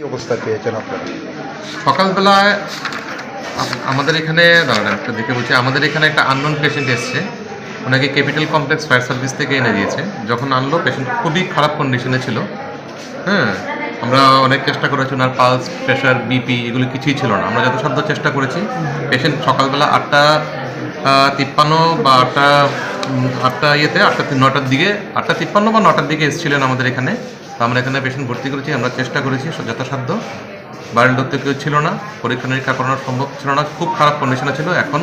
অবস্থা পেয়েছেন আপনারা? সকালবেলায় আমাদের এখানে, দাঁড়ান, একটা দেখে বলছি, আমাদের এখানে একটা আননোন পেশেন্ট এসছে। ওনাকে ক্যাপিটাল কমপ্লেক্স ফায়ার সার্ভিস থেকে এনে দিয়েছে। যখন আনলো পেশেন্ট খুবই খারাপ কন্ডিশনে ছিল। হ্যাঁ আমরা অনেক চেষ্টা করেছি, ওনার পালস প্রেশার বিপি এগুলো কিছুই ছিল না। আমরা যথাসাধ্য চেষ্টা করেছি। পেশেন্ট সকালবেলা আটটা তিপ্পান্ন বা আটটা আটটা ইয়েতে, আটটা, নটার দিকে, আটটা তিপ্পান্ন বা নটার দিকে এসেছিলেন আমাদের এখানে। তো আমরা এখানে পেশেন্ট ভর্তি করেছি আমরা চেষ্টা করেছি যথাসাধ্য। বাড়ির লোক তো কেউ ছিল না পরীক্ষা নিরীক্ষা করানো সম্ভব ছিল না খুব খারাপ কন্ডিশনে ছিল এখন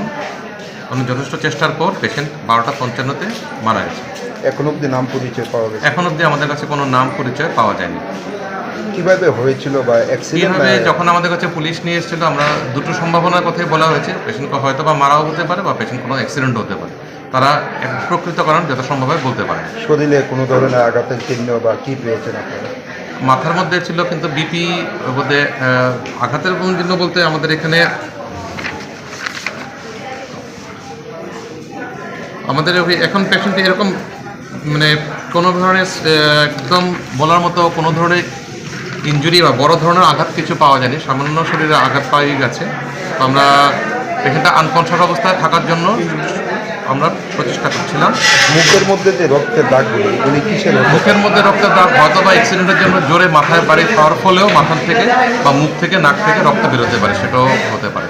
আমি যথেষ্ট চেষ্টার পর পেশেন্ট বারোটা পঞ্চান্নতে মারা গেছে। এখন অবধি নাম পরিচয় পাওয়া গেছে? এখন অবধি আমাদের কাছে কোনো নাম পরিচয় পাওয়া যায়নি। কীভাবে হয়েছিল বা অ্যাক্সিডেন্ট কীভাবে যখন আমাদের কাছে পুলিশ নিয়ে এসেছিল আমরা দুটো সম্ভাবনার কথাই বলা হয়েছে। পেশেন্টকে হয়তো বা মারাও হতে পারে বা পেশেন্ট কোনো অ্যাক্সিডেন্ট হতে পারে। তারা প্রকৃত কারণ যত সম্ভব হয় বলতে পারে শরীরে কোনো ধরনের আঘাতের চিহ্ন বা কি পেয়েছেন আপনারা? মাথার মধ্যে ছিল কিন্তু বিপি আহ, আঘাতের কোন জন্য বলতে আমাদের এখানে আমাদের এখন পেশেন্ট এরকম মানে কোনো ধরনের একদম বলার মতো কোনো ধরনের ইনজুরি বা বড় ধরনের আঘাত কিছু পাওয়া যায়নি। সামান্য শরীরে আঘাত পাওয়া গেছে। আমরা পেশেন্টটা আনকনসাস অবস্থায় থাকার জন্য আমরা প্রচেষ্টা করছিলাম। মুখের মধ্যে যে রক্তের দাগগুলো এগুলি কিসের মুখের মধ্যে রক্তের দাগ হয়তো বা অ্যাক্সিডেন্টের জন্য জোরে মাথায় বাড়ি খাওয়ার ফলেও মাথার থেকে বা মুখ থেকে নাক থেকে রক্ত বেরোতে পারে সেটাও হতে পারে।